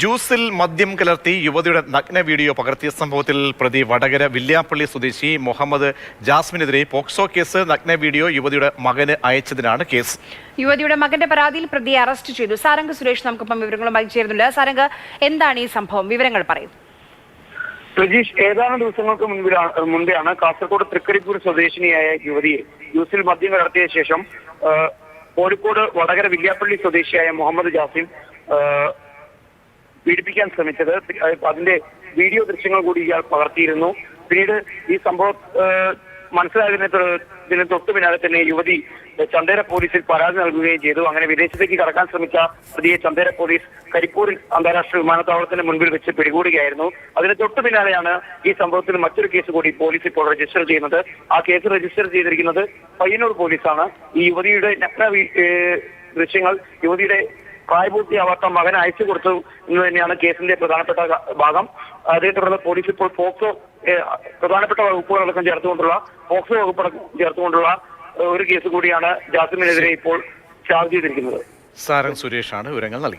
ജ്യൂസിൽ മദ്യം കലർത്തി യുവതിയുടെ നഗ്ന വീഡിയോ പകർത്തിയ സംഭവത്തിൽ പ്രതി വടകര വില്യാപ്പള്ളി സ്വദേശി മുഹമ്മദ് ജാസ്മിനെതിരെ പോക്സോ കേസ് നഗ്ന വീഡിയോ യുവതിയുടെ മകന് അയച്ചതിനാണ് കേസ്. യുവതിയുടെ മകന്റെ പരാതിയിൽ പ്രതിയെ അറസ്റ്റ് ചെയ്തു. സാരംഗ് സുരേഷ് നമുക്കൊപ്പം വിവരങ്ങളുമായി ചേരുന്നുണ്ട്. സാരംഗ് എന്താണ് ഈ സംഭവം? വിവരങ്ങൾ പറയും. പ്രജീഷ് ഏതാനും ദിവസങ്ങൾക്ക് മുൻപിലാണ് മുൻപെയാണ് കാസർഗോഡ് തൃക്കരിപ്പൂർ സ്വദേശിനിയായ യുവതിയെ ജ്യൂസിൽ മദ്യം കലർത്തിയ ശേഷം കോഴിക്കോട് വടകര വില്യാപ്പള്ളി സ്വദേശിയായ മുഹമ്മദ് ജാസിം പീഡിപ്പിക്കാൻ ശ്രമിച്ചത്. അതിന്റെ വീഡിയോ ദൃശ്യങ്ങൾ കൂടി ഇയാൾ പകർത്തിയിരുന്നു. പിന്നീട് ഈ സംഭവം മനസ്സിലായതിനെ തൊട്ടു പിന്നാലെ തന്നെ യുവതി ചന്തേര പോലീസിൽ പരാതി നൽകുകയും ചെയ്തു. അങ്ങനെ വിദേശത്തേക്ക് കടക്കാൻ ശ്രമിച്ച പ്രതിയെ ചന്തേര പോലീസ് കരിപ്പൂരിൽ അന്താരാഷ്ട്ര വിമാനത്താവളത്തിന് മുൻപിൽ വെച്ച് പിടികൂടുകയായിരുന്നു. അതിന് തൊട്ടു പിന്നാലെയാണ് ഈ സംഭവത്തിൽ മറ്റൊരു കേസ് കൂടി പോലീസ് ഇപ്പോൾ രജിസ്റ്റർ ചെയ്യുന്നത്. ആ കേസ് രജിസ്റ്റർ ചെയ്തിരിക്കുന്നത് പയ്യന്നൂർ പോലീസാണ്. ഈ യുവതിയുടെ നഗ്ന ദൃശ്യങ്ങൾ യുവതിയുടെ പ്രായപൂർത്തിയാവാത്ത മകൻ അയച്ചു കൊടുത്തു എന്ന് തന്നെയാണ് കേസിന്റെ പ്രധാനപ്പെട്ട ഭാഗം. അതേ തുടർന്ന് പോലീസ് ഇപ്പോൾ പോക്സോ പ്രധാനപ്പെട്ട വകുപ്പുകളടക്കം ചേർത്തുകൊണ്ടുള്ള പോക്സോ വകുപ്പടക്കം ചേർത്തുകൊണ്ടുള്ള ഒരു കേസ് കൂടിയാണ് ജാസിമിനെതിരെ ഇപ്പോൾ ചാർജ് ചെയ്തിരിക്കുന്നത്. സാരൻ സുരേഷാണ് വിവരങ്ങൾ നൽകിയത്.